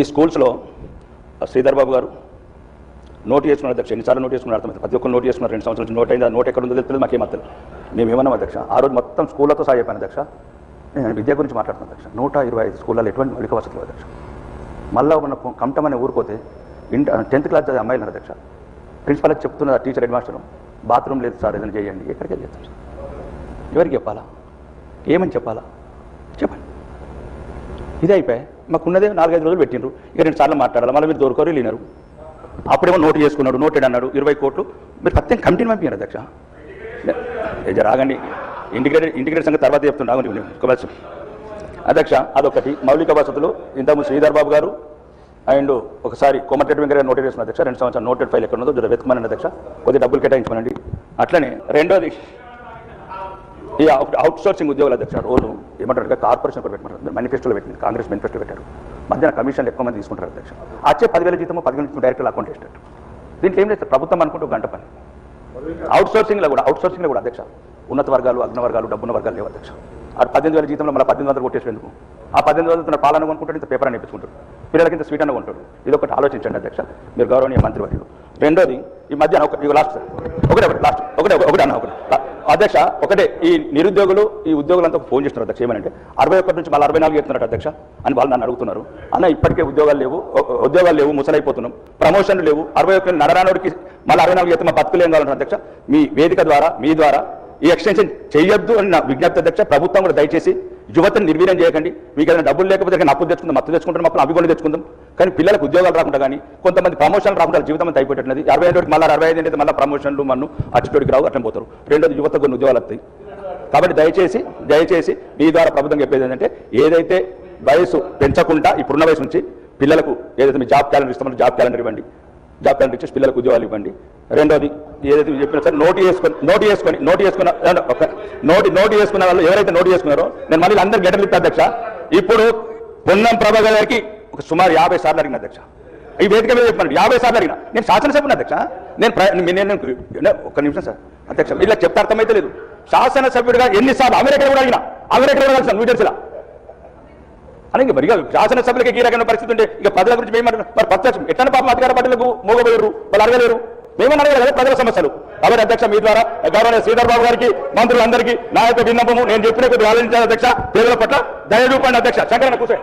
ఈ స్కూల్స్లో శ్రీధర్ బాబు గారు నోట్ చేసుకున్నారు అధ్యక్ష. ఎన్నిసార్లు నోట్ చేసుకున్నారు? అర్థమైంది ప్రతి ఒక్కరు నోట్ చేసుకున్నారు. రెండు సంవత్సరాలు నోట్ అయింది? నోట్ ఎక్కడ ఉందో తెలియదు మాకేం అర్థం మేమేమన్నాం అధ్యక్ష? ఆ రోజు మొత్తం స్కూళ్ళతో సహా చెప్పాను అధ్యక్ష. నేను విద్య గురించి మాట్లాడుతున్నాను అధ్యక్ష. నూట ఇరవై ఐదు స్కూళ్ళలో ఎటువంటి మౌలిక వసతులు అధ్యక్ష. మళ్ళీ మన కమటం అనే ఊరుకోతే ఇంట టెన్త్ క్లాస్ చదివే అమ్మాయిలు అధ్యక్ష. ప్రిన్సిపల్ చెప్తున్నారు టీచర్ హెడ్ మాస్టర్. బాత్రూమ్ లేదు సార్ ఏదైనా చేయండి. ఎక్కడికి వెళ్ళి సార్ ఎవరికి చెప్పాలా? ఏమని చెప్పాలా? చెప్పండి. ఇదే అయిపోయి మాకున్నదే నాలుగైదు రోజులు పెట్టిండ్రు. ఇక రెండు సార్లు మాట్లాడాలి? మళ్ళీ మీరు దొరకరు లేనారు అప్పుడేమో నోటు చేసుకున్నాడు నోటెడ్ అన్నాడు ఇరవై కోట్లు. మీరు ప్రత్యేక కమిటీని పంపించారు అధ్యక్ష. రాగండి ఇంటిగ్రేటెడ్ ఇంటిగ్రేటెడ్ సంగతి తర్వాత చెప్తున్నా ఆగండి అధ్యక్ష అదొకటి. మౌలిక వసతులు. ఇంతకుముందు శ్రీధర్ బాబు గారు అండ్ ఒకసారి కోమటిరెడ్డి వెంకయ్య నోటెడ్ చేసిన అధ్యక్ష. రెండు సంవత్సరాలు నోటెడ్ ఫైల్ ఎక్కడ ఉన్నదో జర వెతుకమని అధ్యక్ష. కొద్దిగా డబ్బులు కేటాయించమనండి. అట్లనే రెండోది ఈ అవుట్ సోర్సింగ్ ఉద్యోగుల అధ్యక్ష రోజు ఏమంటారు కార్పొరేషన్ కూడా పెట్టమంటారు. మేనిఫెస్టోలో పెట్టింది కాంగ్రెస్ మేనిఫెస్టో పెట్టారు. మధ్యాహ్న కమిషన్లు ఎక్కువ మంది తీసుకుంటారు అధ్యక్ష. వచ్చే పదివేల జీతము పదివేల జీతం డైరెక్టర్ అకౌంట్ వేసేటట్టు దీంట్లో ఏం లేదు ప్రభుత్వం అనుకుంటూ గంట పని. అవుట్ సోర్సింగ్లో కూడా అవుట్ సోర్సింగ్లో కూడా అధ్యక్ష. ఉన్నత వర్గాలు అగ్న వర్గాలు డబ్బున్న వర్గాలు లేవు అధ్యక్ష. ఆ పద్దెనిమిది వేల జీతంలో మళ్ళీ పద్దెనిమిది వందలు కొట్టేసేందుకు ఆ పద్దెనిమిది వందలు తన పాలన కొనుక్కుంటాడు ఇంత పేపర్ అని పిల్లలకి ఇంత స్వీట్ అన్న కొంటాడు. ఇది ఒకటి ఆలోచించండి అధ్యక్ష. మీరు గౌరవనీయ మంత్రి వర్యులు. రెండోది ఈ మధ్య ఒక లాస్ట్ ఒకటే ఒకటి లాస్ట్ ఒకటే ఒకటి అన్న ఒకటి. అధ్యక్ష ఒకటే ఈ నిరుద్యోగులు ఈ ఉద్యోగులంతా ఫోన్ చేస్తున్నారు అధ్యక్ష ఏమనంటే అరవై ఒకటి నుంచి మళ్ళీ అరవై నాలుగు చెప్తున్నారు అధ్యక్ష అని వాళ్ళు నన్ను అడుగుతున్నారు. అన్న ఇప్పటికే ఉద్యోగాలు లేవు ఉద్యోగాలు లేవు ముసలైపోతున్నాం. ప్రమోషన్లు లేవు అరవై ఒకటి నరరానోడికి మళ్ళీ అరవై నాలుగు చెప్తే మా బతుకులు ఏం కావాలంటారు అధ్యక్ష? మీ వేదిక ద్వారా మీ ద్వారా ఈ ఎక్స్టెన్షన్ చేయొద్దు అని నా విజ్ఞప్తి అధ్యక్ష ప్రభుత్వం కూడా దయచేసి యువతను నిర్వీర్యం చేయకండి. మీకు ఏదైనా డబ్బులు లేకపోతే ఏదైనా అప్పు తెచ్చుకుందాం అప్పు తెచ్చుకుంటాం అప్పుడు అభిగొని తెచ్చుకుందాం. కానీ పిల్లలకు ఉద్యోగాలు రాకుండా కానీ కొంతమంది ప్రమోషన్లు రాకుండా జీవితం అంతా అయిపోయినది అరవై ఐదు మళ్ళీ అరవై ఐదు అయితే మళ్ళీ ప్రమోషన్లు మన్ను అచ్చుతోడికి రావు అట్లా పోతారు. రెండోది యువతకు కొన్ని ఉద్యోగాలు వస్తాయి. కాబట్టి దయచేసి దయచేసి మీ ద్వారా ప్రభుత్వం చెప్పేది ఏంటంటే ఏదైతే వయసు పెంచకుండా ఇప్పుడున్న వయసు నుంచి పిల్లలకు ఏదైతే మీ జాబ్ క్యాలెండర్ ఇస్తామో జాబ్ క్యాలెండర్ ఇవ్వండి. జాబ్ కార్డు ఇచ్చేసి పిల్లలకు ఉద్యోగాలు ఇవ్వండి. రెండోది ఏదైతే చెప్పిన చెప్పినా సరే నోటు చేసుకొని నోటు చేసుకొని నోటు చేసుకున్న నోటి నోటు చేసుకున్న వాళ్ళు ఎవరైతే నోటు చేసుకున్నారో నేను మళ్ళీ అందరు గెటలు ఇస్తా అధ్యక్ష. ఇప్పుడు పొన్నం ప్రభాకర్ గారికి ఒక సుమారు యాభై సార్లు అడిగిన అధ్యక్ష. ఈ వేదిక మీద చెప్పాను యాభై సార్లు అడిగిన. నేను శాసనసభ అధ్యక్ష. నేను ప్ర- నేను ఒక్క నిమిషం సార్. అధ్యక్ష ఇలా చెప్తే అర్థమైతే లేదు. శాసనసభ్యుడిగా ఎన్నిసార్లు అమెరికా కూడా అడిగిన. అమెరికా కూడా కలిసాను న్యూ అని ఇంక మరి ఇక శాసనసభ్యులకి ఈ రకమైన పరిస్థితి ఉంటే ఇక ప్రజల గురించి మేమంటారు మరి ప్రత్యక్షం ఎట్లా పాపం అధికార పార్టీలకు మోగబోయారు వాళ్ళు అడగలేరు. మేమని అడగలేదు ప్రజల సమస్యలు. కాబట్టి అధ్యక్ష మీ ద్వారా గౌరవ శ్రీధర్ బాబు గారికి మంత్రులందరికీ నా యొక్క విన్నపము నేను చెప్పిన కొద్ది ఆలోచించాలి అధ్యక్ష. పేదల పట్ల దయ చూపండి అధ్యక్ష. శంకరణ కూర్చో